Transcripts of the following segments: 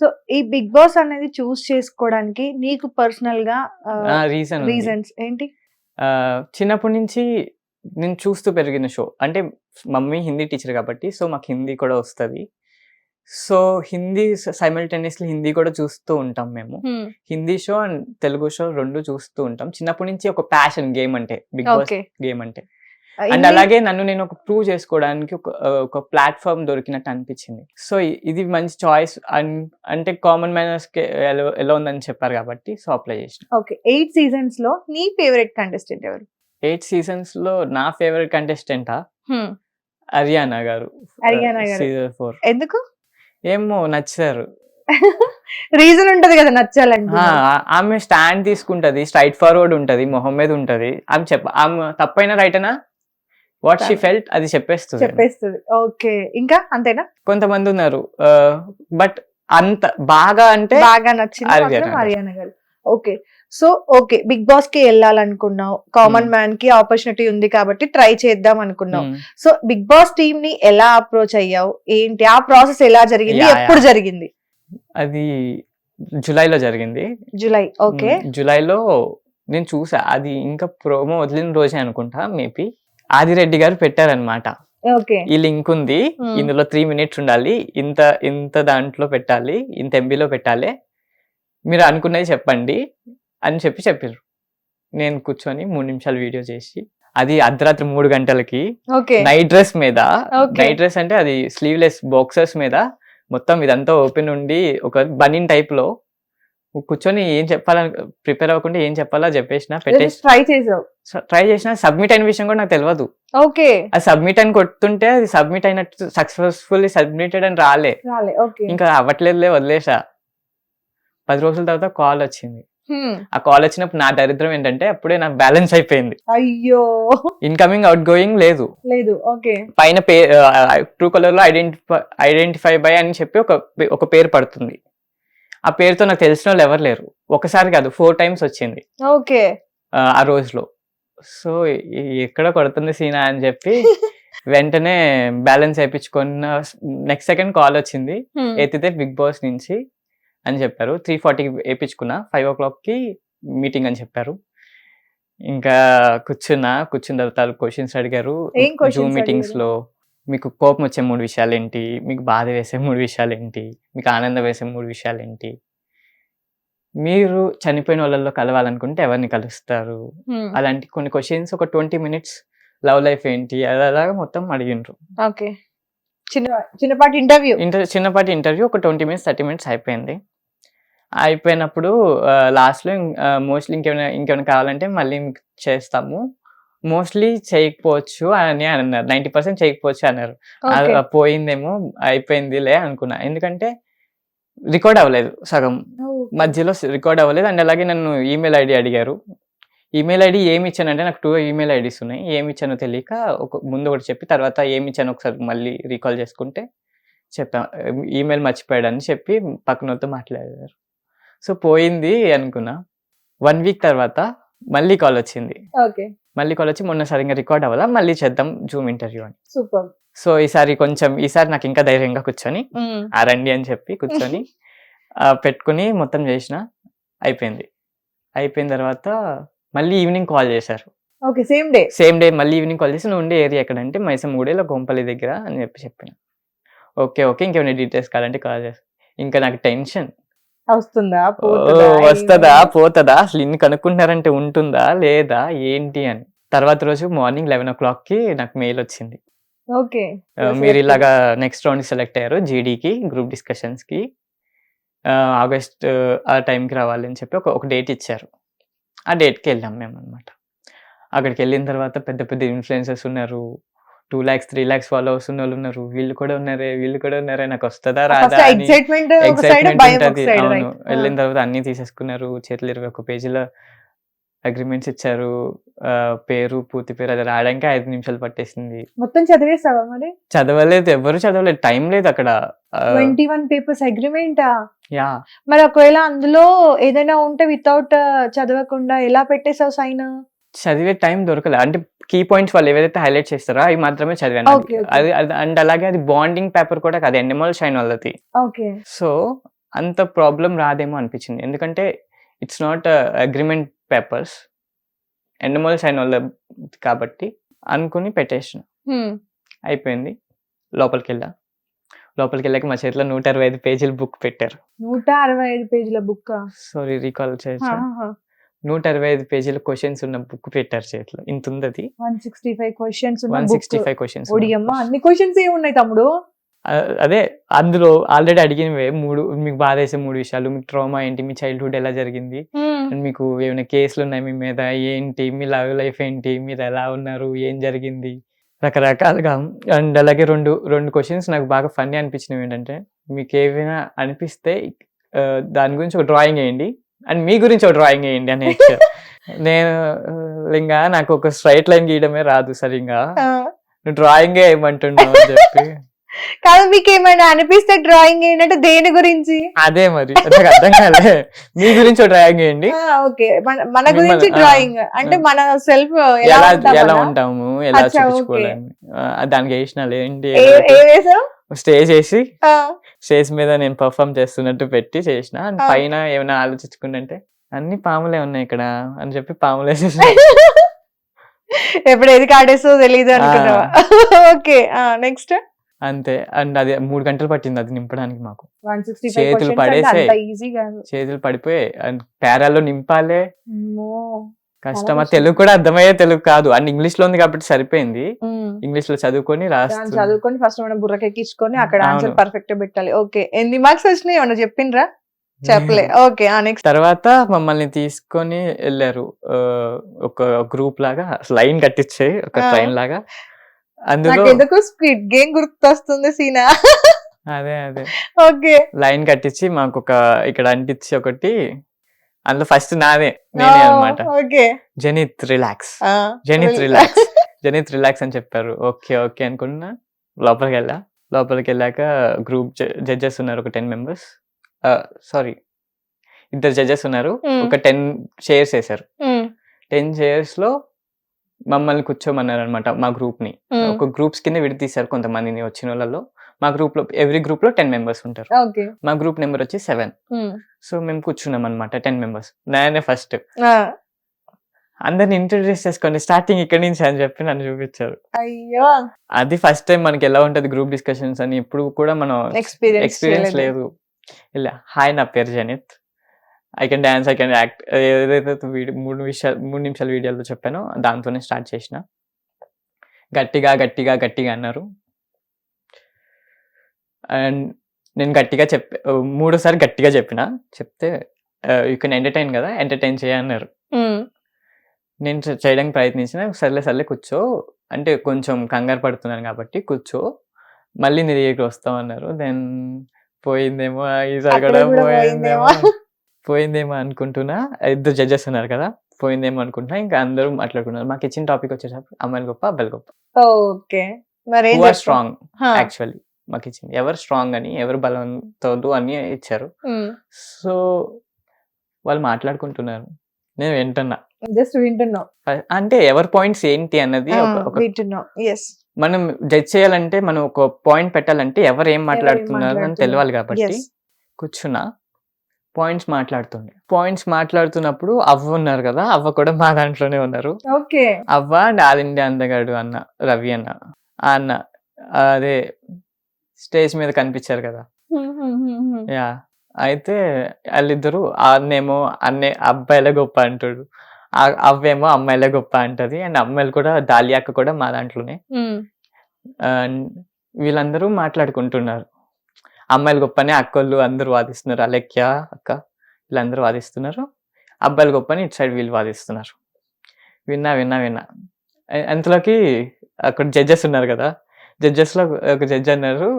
So ఈ big boss అనేది చూస్ చేసుకోవడానికి నీకు పర్సనల్గా రీజన్ రీజన్స్ ఏంటి? చిన్నప్పటి నుంచి నేను చూస్తూ పెరిగిన షో అంటే మమ్మీ హిందీ టీచర్ కాబట్టి సో మాకు హిందీ కూడా వస్తుంది. సో హిందీ సైమల్టేనియస్లీ హిందీ కూడా చూస్తూ ఉంటాం మేము. Hindi show and Telugu show రెండు చూస్తూ ఉంటాం. చిన్నప్పటి నుంచి ఒక ప్యాషన్ గేమ్ అంటే బిగ్ బాస్ గేమ్ అంటే. అండ్ అలాగే నన్ను నేను ఒక ప్రూవ్ చేసుకోవడానికి ఒక ఒక ప్లాట్ఫామ్ దొరికినట్టు అనిపించింది. సో ఇది మంచి చాయిస్ అంటే కామన్ మేనర్స్కి ఎలా ఉందని చెప్పారు కాబట్టి సో అప్లై చేసిన. ఓకే ఎయిట్ సీజన్స్లో నీ ఫేవరెట్ కంటెస్టెంట్ ఎవరు? ఎయిట్ సీజన్స్లో నా ఫేవరెట్ కంటెస్టెంటా హరియానా గారు. హరియానా. సీజన్ ఫోర్ ఎందుకు? ఏమో నచ్చారు. రీజన్ ఉంటది కదా నచ్చాలంటే ఆమె స్టాండ్ తీసుకుంటది స్ట్రైట్ ఫార్వర్డ్ ఉంటది మొహం మీద ఉంటది. ఆమె చెప్ప ఆమె తప్పైనా రైట్ అయినా వాట్ షీ ఫెల్ట్ అది చెప్పేస్తుంది. చెప్పేస్తుంది. ఓకే ఇంకా అంతేనా? కొంతమంది ఉన్నారు. బట్ అంత బాగా అంటే బాగా నచ్చింది హరియానా గారు. ఓకే సో ఓకే బిగ్ బాస్కి వెళ్ళాలనుకున్నావు. Common Hmm. మ్యాన్కి ఆపర్చునిటీ ఉంది కాబట్టి ట్రై చేద్దాం అనుకున్నావు. సో బిగ్ బాస్ టీమ్ని ఎలా అప్రోచ్ అయ్యావు? ఏంటి? ఆ ప్రాసెస్ ఎలా జరిగింది? ఎప్పుడు. జరిగింది? అది జూలైలో జరిగింది. జూలై. ఓకే మ్, జూలైలో నేను చూసా. అది ఇంకా ప్రోమో వదిలిన రోజే అనుకుంటా మేబీ ఆదిరెడ్డి గారు పెట్టారనమాట ఈ లింక్ ఉంది. ఇందులో త్రీ మినిట్స్ ఉండాలి. ఇంత ఇంత దాంట్లో పెట్టాలి. ఇంత ఎంబీలో పెట్టాలి. మీరు అనుకున్నది చెప్పండి అని చెప్పి చెప్పారు నేను కూర్చొని మూడు నిమిషాలు వీడియో చేసి అది అర్ధరాత్రి మూడు గంటలకి నైట్ డ్రెస్ మీద. నైట్ డ్రెస్ అంటే అది స్లీవ్లెస్ బాక్సెస్ మీద మొత్తం ఇదంతా ఓపెన్ ఉండి ఒక బనిన్ టైప్లో కూర్చొని ఏం చెప్పాలని ప్రిపేర్ అవ్వకుండా ఏం చెప్పాలో చెప్పేసిన పెట్టేసి ట్రై చేసావు. ట్రై చేసిన సబ్మిట్ అయిన విషయం కూడా నాకు తెలియదు. ఓకే. అది సబ్మిట్ అని కొడుతుంటే అది సబ్మిట్ అయినట్టు సక్సెస్ఫుల్లీ సబ్మిటెడ్ అని రాలే. ఇంకా అవ్వట్లేదులే వదిలేసా. పది రోజుల తర్వాత కాల్ వచ్చింది. ఆ కాల్ వచ్చినప్పుడు నా దరిద్రం ఏంటంటే అప్పుడే నాకు బ్యాలెన్స్ అయిపోయింది. అయ్యో. ఇన్కమింగ్ అవుట్ గోయింగ్ లేదు. లేదు ఓకే. పైన ట్రూ కలర్లో ఐడెంటిఫై ఐడెంటిఫై బై అని చెప్పి ఒక ఒక పేరు పడుతుంది. ఆ పేరుతో నాకు తెలిసిన వాళ్ళు ఎవరు లేరు. ఒకసారి కాదు ఫోర్ టైమ్స్ వచ్చింది. ఓకే. ఆ, రోజులో. సో ఎక్కడ కొడుతుంది సీనా అని చెప్పి వెంటనే బ్యాలెన్స్ వేయించుకున్న నెక్స్ట్ సెకండ్ కాల్ వచ్చింది. ఎత్తితే బిగ్ బాస్ నుంచి అని చెప్పారు. త్రీ ఫార్టీకి వేయించుకున్నా ఫైవ్ ఓ క్లాక్కి మీటింగ్ అని చెప్పారు. ఇంకా కూర్చున్నా కూర్చున్న తర్వాత క్వశ్చన్స్ అడిగారు. Zoom meetings? లో మీకు కోపం వచ్చే మూడు విషయాలు ఏంటి మీకు బాధ వేసే మూడు విషయాలు ఏంటి మీకు ఆనందం వేసే మూడు విషయాలు ఏంటి మీరు చనిపోయిన వాళ్ళలో కలవాలనుకుంటే ఎవరిని కలుస్తారు. అలాంటి కొన్ని క్వశ్చన్స్ ఒక ట్వంటీ మినిట్స్ లవ్ లైఫ్ ఏంటి? అలాగా మొత్తం అడిగిండ్రు. ఓకే. చిన్న చిన్నపాటి ఇంటర్వ్యూ ఇంటర్ చిన్నపాటి ఇంటర్వ్యూ ఒక ట్వంటీ మినిట్స్ థర్టీ మినిట్స్ అయిపోయింది. అయిపోయినప్పుడు లాస్ట్లో మోస్ట్లీ ఇంకేమైనా ఇంకేమైనా కావాలంటే మళ్ళీ చేస్తాము. మోస్ట్లీ చేయకపోవచ్చు అని అన్నారు. నైంటీ పర్సెంట్ చేయకపోవచ్చు అన్నారు. పోయిందేమో అయిపోయిందిలే అనుకున్నా. ఎందుకంటే రికార్డ్ అవ్వలేదు సగం. మధ్యలో రికార్డ్ అవ్వలేదు. అండ్ అలాగే నన్ను ఈమెయిల్ ఐడి అడిగారు. ఈమెయిల్ ఐడి ఏమి ఇచ్చానంటే నాకు టూ ఈమెయిల్ ఐడీస్ ఉన్నాయి. ఏమి ఇచ్చానో తెలియక ఒక ముందు ఒకటి చెప్పి తర్వాత ఏమి ఇచ్చానో ఒకసారి మళ్ళీ రీకాల్ చేసుకుంటే చెప్పా ఈమెయిల్ మర్చిపోయాడని చెప్పి పక్కనతో మాట్లాడారు. సో పోయింది అనుకున్నా. వన్ వీక్ తర్వాత మళ్ళీ కాల్ వచ్చింది. ఓకే. మళ్ళీ కాల్ వచ్చి మొన్న సరిగ్గా రికార్డ్ అవ్వాలా? మళ్ళీ చేద్దాం జూమ్ ఇంటర్వ్యూ అని. సూపర్. సో ఈసారి కొంచెం ఈసారి నాకు ఇంకా ధైర్యంగా కూర్చొని ఆ రండి అని చెప్పి కూర్చొని పెట్టుకుని మొత్తం చేసిన అయిపోయింది. అయిపోయిన తర్వాత మళ్ళీ ఈవినింగ్ కాల్ చేశారు. Okay same day same day మళ్ళీ ఈవినింగ్ కాల్ చేసి నువ్వు ఉండే ఏరియా ఎక్కడంటే మైసమ్ మూడేలో గోంపల్లి దగ్గర అని చెప్పి చెప్పిన. ఓకే ఓకే ఇంకేమైనా డీటెయిల్స్ కావాలంటే కాల్ చేస్తా ఇంకా నాకు టెన్షన్ వస్తుందా? వస్తుందా? పోతుందా? అసలు ఇన్ని కనుక్కుంటారంటే ఉంటుందా? లేదా? ఏంటి అని. తర్వాత రోజు మార్నింగ్ లెవెన్ ఓ క్లాక్కి నాకు మెయిల్ వచ్చింది. ఓకే. మీరు ఇలాగా నెక్స్ట్ రౌండ్ సెలెక్ట్ అయ్యారు జీడీకి గ్రూప్ డిస్కషన్స్కి ఆగస్ట్ ఆ టైంకి రావాలి అని చెప్పి ఒక ఒక డేట్ ఇచ్చారు. ఆ డేట్కి వెళ్ళాం మేము అనమాట అక్కడికి వెళ్ళిన తర్వాత పెద్ద పెద్ద ఇన్ఫ్లుయెన్సర్స్ ఉన్నారు. Two lakhs three lakhs followers ఉన్న వాళ్ళు ఉన్నారు. వీళ్ళు కూడా ఉన్నారే వీళ్ళు కూడా ఉన్నారే నాకు వస్తుందా రాదా ఎక్సైట్మెంట్ ఉంటది. అవును. వెళ్ళిన తర్వాత అన్ని తీసేసుకున్నారు. చేతులు ఇరవై ఒక పేజీలో అగ్రిమెంట్స్ ఇచ్చారు. పేరు పూర్తి పేరు అది రాయడానికి ఐదు నిమిషాలు పట్టేసింది. మొత్తం చదివేస్తావా మరి? చదవలేదు. ఎవరు చదవలేదు. టైం లేదు అక్కడ. ట్వంటీ వన్ పేపర్స్ అగ్రిమెంటా యా. మరి ఒకవేళ అందులో ఏదైనా ఉంటే వితౌట్ చదవకుండా ఎలా పెట్టేసావు సైన్ చదివే టైం దొరకలేదు అంటే కీ పాయింట్స్ వాళ్ళు ఏవైతే హైలైట్ చేస్తారో అవి మాత్రమే చదివాను. అది అండ్ అలాగే అది బాండింగ్ పేపర్ కూడా కాదు ఎన్ఎంఎల్ షైన్ వాళ్ళది. ఓకే సో అంత ప్రాబ్లం రాదేమో అనిపించింది. ఎందుకంటే it's not agreement papers Endemol Shine వాళ్ళ కాబట్టి అనుకుని పెట్టేసిన. హ్మ్. అయిపోయింది. లోపలికి వెళ్ళా. లోపలికి వెళ్ళాక మా చేతిలో నూట అరవై ఐదు పేజీల బుక్ పెట్టారు. నూట అరవై ఐదు పేజీల బుక్ సారీ రీకాల్ చేయొచ్చు నూట అరవై ఐదు పేజీల క్వశ్చన్స్ ఉన్న బుక్ పెట్టారు చేతిలో. ఇంత ఉంది అది one sixty five questions one sixty five questions ఒడియమ్మ అన్ని క్వశ్చన్స్ ఏ ఉన్నాయి తమ్ముడు అదే అందులో ఆల్రెడీ అడిగినవే మూడు మీకు బాధ వేసే మూడు విషయాలు మీకు ట్రామా ఏంటి మీ చైల్డ్హుడ్ ఎలా జరిగింది? మీకు ఏమైనా కేసులు ఉన్నాయి మీ మీద ఏంటి మీ లవ్ లైఫ్ ఏంటి మీరు ఎలా ఉన్నారు ఏం జరిగింది? రకరకాలుగా. అండ్ అలాగే రెండు రెండు క్వశ్చన్స్ నాకు బాగా ఫన్నీ అనిపించినవి ఏంటంటే మీకు ఏమైనా అనిపిస్తే దాని గురించి ఒక డ్రాయింగ్ వేయండి. అండ్ మీ గురించి ఒక డ్రాయింగ్ వేయండి అని నేను ఇంకా నాకు ఒక స్ట్రైట్ లైన్ గీయడమే రాదు సరిగా నువ్వు డ్రాయింగ్ వేయమంటున్నావు అని చెప్పి. కాదు మీకు ఏమైనా అనిపిస్తే డ్రాయింగ్ ఏంటంటే దేని గురించి? అదే మరి. నాకు అర్థం కాలే. మీ గురించి డ్రాయింగ్ వేయండి. ఓకే. మన గురించి డ్రాయింగ్ అంటే. మన సెల్ఫ్ ఎలా ఎలా ఎలా ఉంటాం ఉంటాము? ఎలా ఆ, దానికి వేసిన ఏంటి స్టేజ్ వేసి స్టేజ్ మీద నేను పర్ఫామ్ చేస్తున్నట్టు పెట్టి చేసిన. అండ్. పైన ఏమైనా ఆలోచించుకుంటే అన్ని పాములే ఉన్నాయి ఇక్కడ అని చెప్పి పాములు వేసేసి ఎప్పుడు ఏది కాడేసో తెలియదు అనుకున్నావా? ఓకే. నెక్స్ట్? అంతే. అండ్ అది మూడు గంటలు పట్టింది అది నింపడానికి మాకు. చేతులు కాదు. చేతులు పడిపోయి అండ్ పేరాలో నింపాలే. కష్టమా? కష్టం. తెలుగు కూడా అర్థమయ్యే తెలుగు కాదు. అండ్ ఇంగ్లీష్లో ఉంది కాబట్టి సరిపోయింది. ఇంగ్లీష్లో చదువుకొని రాస్తుంది చదువుకొని ఫస్ట్ మనం బుర్రకెక్కించుకొని అక్కడ. ఆన్సర్ పర్ఫెక్ట్ పెట్టాలి. ఓకే ఎన్ని మార్క్స్ వచ్చినాయి? ఏమన్నా చెప్పిండ్రా? చెప్పలే. ఓకే ఆ నెక్స్ట్ తర్వాత మమ్మల్ని తీసుకొని వెళ్ళారు. ఒక గ్రూప్ లాగా లైన్ కట్టించే ఒక. ట్రైన్ లాగా. అందులో ఎందుకు స్పీడ్ గేమ్ గుర్తొస్తుంది సీనా? అదే అదే. ఓకే లైన్ కట్టించి మాకు ఒక ఇక్కడ అంటించి ఒకటి అందులో ఫస్ట్ నాదే నేనే అన్నమాట okay. Janith relax. Janith relax. Janith relax అని చెప్పారు. ఓకే ఓకే అనుకున్నా. లోపలికి వెళ్ళా లోపలికి వెళ్ళాక గ్రూప్ జడ్జెస్ ఉన్నారు ఒక టెన్ మెంబర్స్. సారీ ఇద్దరు జడ్జెస్ ఉన్నారు. ఒక టెన్ చైర్స్ వేశారు. టెన్ చైర్స్లో మమ్మల్ని కూర్చోమన్నారు అనమాట మా గ్రూప్ని ఒక గ్రూప్స్ కింద విడతీశారు కొంతమందిని వచ్చిన వాళ్ళలో మా గ్రూప్లో ఎవ్రీ గ్రూప్లో టెన్ మెంబర్స్ ఉంటారు. మా గ్రూప్ నెంబర్ వచ్చి సెవెన్. సో మేము కూర్చున్నాం అనమాట టెన్ మెంబర్స్. నేనే ఫస్ట్. అందరిని ఇంట్రడ్యూస్ చేసుకోండి స్టార్టింగ్ ఇక్కడి నుంచి అని చెప్పి నన్ను చూపించారు. అయ్యో! అది ఫస్ట్ టైం మనకి ఎలా ఉంటది గ్రూప్ డిస్కషన్స్ అని ఇప్పుడు కూడా మనం ఎక్స్పీరియన్స్ లేదు. ఇలా హాయ్ నా పేరు Janith. I can dance I can act. ఏదైతే మూడు విషయాలు మూడు నిమిషాల వీడియోలో చెప్పానో దాంతోనే స్టార్ట్ చేసిన. గట్టిగా గట్టిగా గట్టిగా అన్నారు. అండ్ నేను గట్టిగా చెప్ప మూడోసారి గట్టిగా చెప్పిన. చెప్తే యూ కెన్ ఎంటర్టైన్ కదా ఎంటర్టైన్ చేయన్నారు నేను చేయడానికి ప్రయత్నించిన సర్లే సర్లే కూర్చో. అంటే కొంచెం కంగారు పడుతున్నాను కాబట్టి కూర్చో. మళ్ళీ నీ దగ్గరికి వస్తాం అన్నారు. దెన్ పోయిందేమో ఈసారి కూడా పోయిందేమో పోయిందేమో. అనుకుంటున్నా. ఇద్దరు జడ్జెస్ ఉన్నారు కదా పోయిందేమో అనుకుంటున్నా. ఇంకా అందరూ మాట్లాడుకున్నారు. మాకు ఇచ్చిన టాపిక్ వచ్చేటప్పుడు అమ్మాయిలు గొప్ప అబ్బాయిలు గొప్ప. ఓకే. మరి స్ట్రాంగ్. యాక్చువల్లీ మాకు ఇచ్చింది ఎవరు స్ట్రాంగ్ అని ఎవరు బలంతో అని ఇచ్చారు. సో వాళ్ళు మాట్లాడుకుంటున్నారు. నేను వింటున్నా. జస్ట్ వింటున్నాం. అంటే ఎవరి పాయింట్స్ ఏంటి అన్నది వింటున్నాం. ఎస్ మనం జడ్జ్ చేయాలంటే మనం ఒక పాయింట్ పెట్టాలంటే ఎవరు ఏం మాట్లాడుతున్నారు అని. తెలియాలి కాబట్టి కూర్చున్నా. పాయింట్స్ మాట్లాడుతుండే. పాయింట్స్ మాట్లాడుతున్నప్పుడు అవ్వ ఉన్నారు కదా అవ్వ కూడా మా దాంట్లోనే ఉన్నారు. అవ్వ అండ్ ఆల్ ఇండియా అందగాడు అన్న రవి అన్న. అన్న అదే స్టేజ్ మీద కనిపించారు కదా. యా. అయితే వాళ్ళిద్దరు అన్నేమో అన్నే అబ్బాయిలే గొప్ప అంటాడు. ఆ అవ్వేమో అమ్మాయిలే గొప్ప అంటది. అండ్ అమ్మాయిలు కూడా దాలియాక కూడా మా దాంట్లోనే. అండ్ వీళ్ళందరూ మాట్లాడుకుంటున్నారు. అమ్మాయిలు గొప్పని అక్కళ్ళు అందరూ వాదిస్తున్నారు. అలెక్య అక్క వీళ్ళందరూ వాదిస్తున్నారు. అబ్బాయిలు గొప్పని ఇటు సైడ్ వీళ్ళు వాదిస్తున్నారు. విన్నా విన్నా విన్నా. అంతలోకి అక్కడ జడ్జెస్ ఉన్నారు కదా. జడ్జెస్లో ఒక జడ్జ్ అన్నారు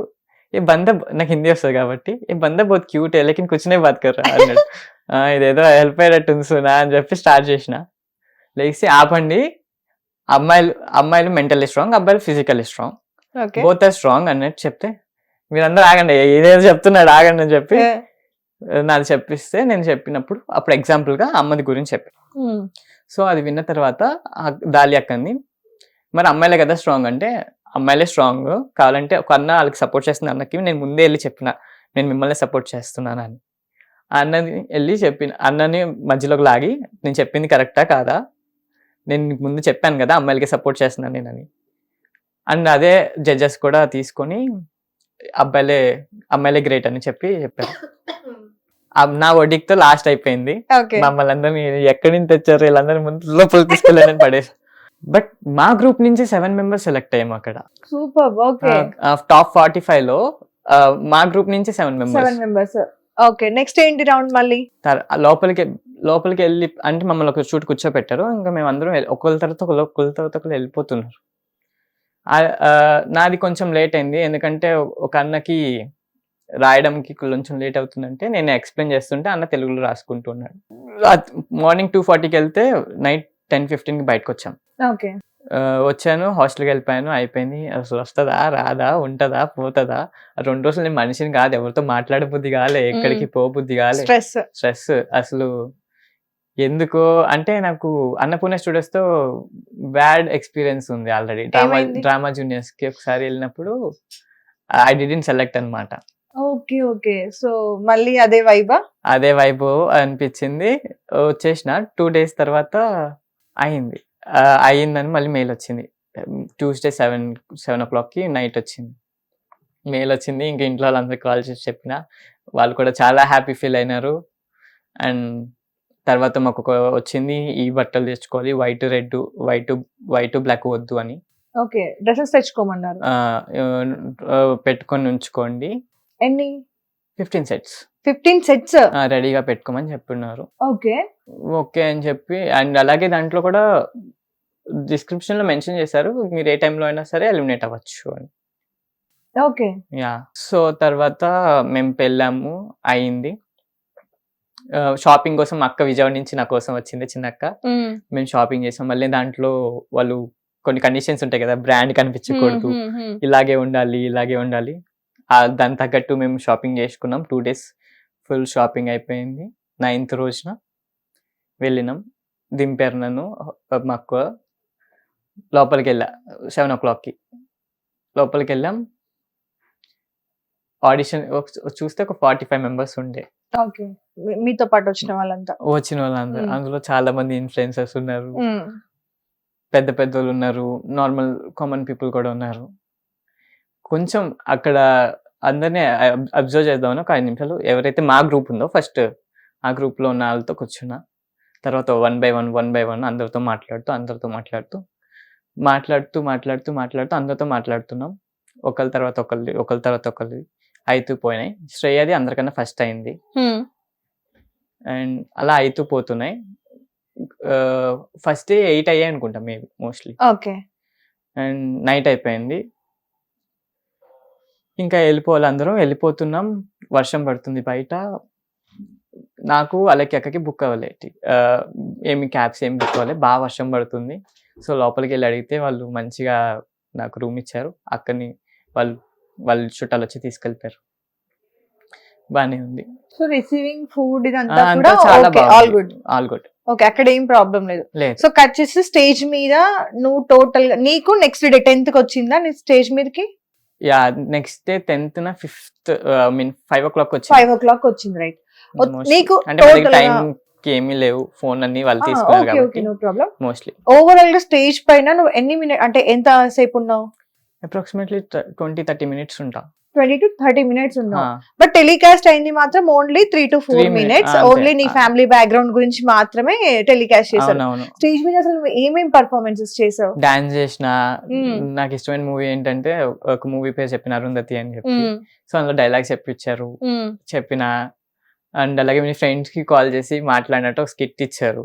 ఏ బంద నాకు హిందీ వస్తుంది కాబట్టి ఏ బంద బోత్ క్యూట్ లేకిన్ కూర్చునే బాత్ కర్రా అన్నాడు. "ఆ, ఇదేదో హెల్ప్ అయ్యేటట్టు ఉంది సునా అని చెప్పి స్టార్ట్ చేసిన. లేచి ఆపండి. అమ్మాయిలు అమ్మాయిలు మెంటల్లీ స్ట్రాంగ్ అబ్బాయిలు physically strong. Both are strong అన్నట్టు చెప్తే మీరందరూ ఆగండి ఇదేదో చెప్తున్నాడు ఆగండి అని చెప్పి నాది చెప్పిస్తే నేను చెప్పినప్పుడు అప్పుడు example గా అమ్మది గురించి చెప్పి. సో అది విన్న తర్వాత దాలి అక్కంది మరి అమ్మాయిలే కదా స్ట్రాంగ్ అంటే అమ్మాయిలే స్ట్రాంగ్ కావాలంటే ఒక అన్న వాళ్ళకి సపోర్ట్ చేస్తున్న అన్నకి నేను ముందే వెళ్ళి చెప్పిన నేను మిమ్మల్ని సపోర్ట్ చేస్తున్నాను అని. ఆ అన్నని వెళ్ళి చెప్పిన అన్నని మధ్యలోకి లాగి నేను చెప్పింది కరెక్టా కాదా? నేను నీకు ముందు చెప్పాను కదా అమ్మాయిలకి సపోర్ట్ చేస్తున్నాను నేనని అండ్ అదే జడ్జెస్ కూడా తీసుకొని అబ్బాయిలే అమ్మాయిలే గ్రేట్ అని చెప్పి చెప్పారు. నా ఒడిక్తో లాస్ట్ అయిపోయింది. మమ్మల్ని అందరినీ ఎక్కడి నుంచి తెచ్చారు? వీళ్ళందరి ముందు లోపల తీసుకెళ్ళాలని పడేసి. బట్ మా గ్రూప్ నుంచి సెవెన్ మెంబర్స్ సెలెక్ట్ అయ్యాము అక్కడ. Super okay. టాప్ ఫార్టీ ఫైవ్లో మా గ్రూప్ నుంచి seven members. Seven members. Okay next ఏంటి రౌండ్ మళ్ళీ? లోపలికి లోపలికి వెళ్ళి అంటే మమ్మల్ని ఒక చోటు కూర్చోపెట్టారు. ఇంకా మేము అందరం ఒకళ్ళ తర్వాత ఒకళ్ళు ఒకళ్ళ తర్వాత ఒకళ్ళు వెళ్ళిపోతున్నారు. నాది కొంచెం లేట్ అయింది. ఎందుకంటే ఒక అన్నకి రాయడంకి కొంచెం లేట్ అవుతుందంటే నేను ఎక్స్ప్లెయిన్ చేస్తుంటే అన్న తెలుగులో రాసుకుంటున్నాడు. మార్నింగ్ టూ ఫార్టీకి వెళ్తే నైట్ టెన్ ఫిఫ్టీన్కి బయటకు వచ్చాం ఓకే వచ్చాను హాస్టల్కి వెళ్ళిపోయాను అయిపోయింది. అసలు వస్తుందా రాదా ఉంటుందా పోతుందా? రెండు రోజులు నేను మనిషిని కాదు ఎవరితో మాట్లాడబుద్ధి కాలే ఎక్కడికి పోబుద్ధి కాలే. స్ట్రెస్. స్ట్రెస్ అసలు ఎందుకు అంటే నాకు అన్నపూర్ణ స్టూడియోస్తో బ్యాడ్ ఎక్స్పీరియన్స్ ఉంది ఆల్రెడీ. డ్రామా? డ్రామా జూనియర్స్కి ఒకసారి వెళ్ళినప్పుడు ఐ డిడెంట్ సెలెక్ట్ అన్నమాట. Okay okay. సో మళ్ళీ అదే వైబా? అదే వైపు అనిపించింది. వచ్చేసిన టూ డేస్ తర్వాత అయింది. ఆ, అయిందని మళ్ళీ మెయిల్ వచ్చింది. ట్యూస్డే సెవెన్ సెవెన్ ఓ క్లాక్కి నైట్ వచ్చింది. మెయిల్ వచ్చింది ఇంకా ఇంట్లో వాళ్ళందరికీ కాల్ చేసి చెప్పిన. వాళ్ళు కూడా చాలా హ్యాపీ ఫీల్ అయినారు. అండ్ తర్వాత మాకు వచ్చింది ఈ బట్టలు తెచ్చుకోవాలి white red white white black వద్దు అని. ఓకే డ్రెస్సెస్ తెచ్చుకోమన్నారు. పెట్టుకొని ఉంచుకోండి. ఎన్ని? ఫిఫ్టీన్ సెట్స్ ఫిఫ్టీన్ సెట్స్ రెడీగా పెట్టుకోమని చెప్పున్నారు ఓకే ఓకే అని చెప్పి అండ్ అలాగే దాంట్లో కూడా డిస్క్రిప్షన్లో మెన్షన్ చేశారు మీరు ఏ టైంలో అయినా సరే ఎలిమినేట్ అవ్వచ్చు అని. ఓకే. యా. సో తర్వాత మేము వెళ్ళాము అయింది. షాపింగ్ కోసం అక్క విజయవాడ నుంచి నా కోసం వచ్చింది చిన్న అక్క మేము షాపింగ్ చేసాం. మళ్ళీ దాంట్లో వాళ్ళు కొన్ని కండిషన్స్ ఉంటాయి కదా బ్రాండ్ కనిపించకూడదు. ఇలాగే ఉండాలి ఇలాగే ఉండాలి. దాని తగ్గట్టు మేము షాపింగ్ చేసుకున్నాం. టూ డేస్ ఫుల్ షాపింగ్ అయిపోయింది. నైన్త్ రోజున. వెళ్ళినాం. దింపారు నన్ను మా అక్క లోపలికి వెళ్ళా సెవెన్ ఓ క్లాక్కి. లోపలికి వెళ్ళాం ఆడిషన్ చూస్తే ఒక ఫార్టీ ఫైవ్ మెంబర్స్ ఉండే. ఓకే. మీతో పాటు వచ్చిన వాళ్ళంతా? వచ్చిన వాళ్ళందరూ. అందులో చాలా మంది ఇన్ఫ్లుయెన్సర్స్ ఉన్నారు. పెద్ద పెద్ద వాళ్ళు ఉన్నారు. నార్మల్ కామన్ పీపుల్ కూడా ఉన్నారు. కొంచెం అక్కడ అందరినీ అబ్జర్వ్ చేద్దామని ఒక ఐదు నిమిషాలు. ఎవరైతే మా గ్రూప్ ఉందో ఫస్ట్ ఆ గ్రూప్లో ఉన్న వాళ్ళతో కూర్చున్నా. తర్వాత one by one one by one అందరితో మాట్లాడుతూ అందరితో మాట్లాడుతూ మాట్లాడుతూ మాట్లాడుతూ మాట్లాడుతూ అందరితో మాట్లాడుతున్నాం. ఒకళ్ళ తర్వాత ఒకళ్ళు ఒకళ్ళ తర్వాత ఒకళ్ళు అయితూ పోయినాయి. శ్రేయది అందరికన్నా ఫస్ట్ అయింది. అండ్ అలా అయితూ పోతున్నాయి. ఫస్ట్ ఎయిట్ అయ్యాయి అనుకుంటా maybe mostly okay and night అయిపోయింది. ఇంకా వెళ్ళిపోవాలి అందరం. వెళ్ళిపోతున్నాం. వర్షం పడుతుంది బయట. నాకు అలాగే అక్కకి బుక్ అవ్వలే. ఆ, ఏమి క్యాబ్స్ ఏమి బుక్ అవ్వలే. బాగా వర్షం పడుతుంది. సో లోపలికి వెళ్ళి అడిగితే వాళ్ళు మంచిగా నాకు రూమ్ ఇచ్చారు. అక్కడిని వాళ్ళు వాళ్ళు చుట్టాలు వచ్చి తీసుకెళ్ళిపోయారు. బాగానే ఉంది. సో రిసీవింగ్ ఫుడ్ ఇదంతా కూడా చాలా all good all good okay అక్కడ ఏం ప్రాబ్లం లేదు. లేదు. సో కట్ చేసి స్టేజ్ మీద నువ్వు టోటల్గా నీకు నెక్స్ట్ డే టెన్త్కి వచ్చిందా నీ స్టేజ్ మీదకి? యా నెక్స్ట్ డే టెన్త్ నా fifth I mean five o'clock వచ్చింది. ఫైవ్ ఓ క్లాక్ వచ్చింది రైట్. నీకు టైం ఏమీ లేవు. ఫోన్ అన్ని వాళ్ళు తీసుకున్నారు కాబట్టి. నో ప్రాబ్లం మోస్ట్లీ ఓవరాల్గా స్టేజ్ పైన నువ్వు ఎన్ని మినిట్ అంటే ఎంత సేపు ఉన్నావు? అప్రాక్సిమేట్లీ ట్వంటీ థర్టీ మినిట్స్ ఉంటా. ట్వంటీ టు థర్టీ మినిట్స్ ఉన్నావు. బట్ టెలికాస్ట్ అయింది మాత్రం only three to four minutes. Only నీ. ఫ్యామిలీ బ్యాక్గ్రౌండ్ గురించి మాత్రమే టెలికాస్ట్ అవునవును. స్టేజ్ మీద అసలు నువ్వు ఏమేం పర్ఫార్మెన్సెస్ చేసావు డాన్స్ చేసిన Hmm. నాకు ఇష్టమైన మూవీ ఏంటంటే ఒక మూవీ పేరు చెప్పిన అరుంధతి అని చెప్పి. సో అందులో డైలాగ్స్ చెప్పించారు. మ్మ్. చెప్పిన అండ్ అలాగే మీ ఫ్రెండ్స్కి కాల్ చేసి మాట్లాడినట్టు ఒక స్కిట్ ఇచ్చారు.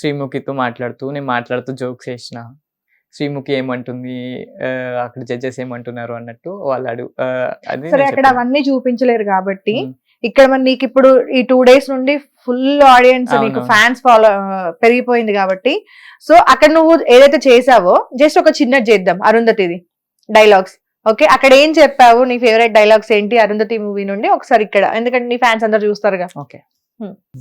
శ్రీముఖితో మాట్లాడుతూ నేను మాట్లాడుతూ జోక్స్ వేసిన శ్రీముఖి ఏమంటుంది అక్కడ జడ్జెస్ ఏమంటున్నారు అన్నట్టు వాళ్ళు అడుగు సరే అక్కడ. అవన్నీ చూపించలేరు కాబట్టి. ఇక్కడ మరి నీకు ఇప్పుడు ఈ టూ డేస్ నుండి ఫుల్ ఆడియన్స్ నీకు. ఫ్యాన్స్ ఫాలో పెరిగిపోయింది కాబట్టి సో అక్కడ నువ్వు ఏదైతే చేసావో జస్ట్ ఒక చిన్నది చేద్దాం అరుంధతిది డైలాగ్స్ ఓకే అక్కడ ఏం చెప్పావు? నీ ఫేవరెట్ డైలాగ్స్ ఏంటి? అరుంధతి మూవీ నుండి? ఒకసారి ఇక్కడ. ఎందుకంటే నీ ఫ్యాన్స్ అందరు చూస్తారుగా. ఓకే.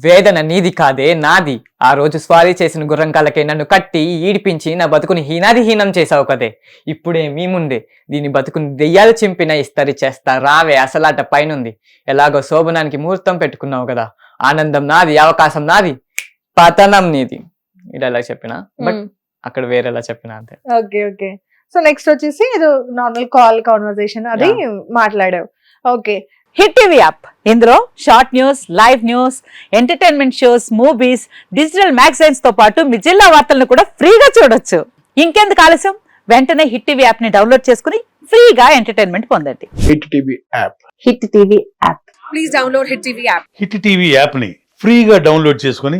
వేదన నీది కాదే నాది. ఆ రోజు స్వారీ చేసిన గుర్రం కాళ్ళకే నన్ను కట్టి ఈడిపించి నా బతుకుని హీనాది హీనం చేసావు కదే. ఇప్పుడే మీ ముందే దీని బతుకుని దెయ్యాలు చింపిన ఇస్తరి చేస్తా. రావే అసలాట పైనుంది. ఎలాగో శోభనానికి ముహూర్తం పెట్టుకున్నావు కదా. ఆనందం నాది అవకాశం నాది పతనం నీది. ఇలా చెప్పిన? బట్ అక్కడ వేరేలా చెప్పిన అంతే. Okay okay. సో నెక్స్ట్ వచ్చేసి ఇది నార్మల్ కాల్ కాన్వర్సేషన్ అది మాట్లాడావు. ఓకే హిట్ టీవీ యాప్ ఇందులో short news live news entertainment shows movies digital మ్యాగజైన్స్తో పాటు మీ జిల్లా వార్తలను కూడా ఫ్రీగా చూడొచ్చు. ఇంకెందుకు ఆలస్యం? వెంటనే హిట్ టీవీ యాప్ని డౌన్లోడ్ చేసుకుని ఫ్రీగా ఎంటర్టైన్మెంట్ పొందండి. Hit TV app hit TV app hit TV యాప్ని ఫ్రీగా డౌన్లోడ్ చేసుకొని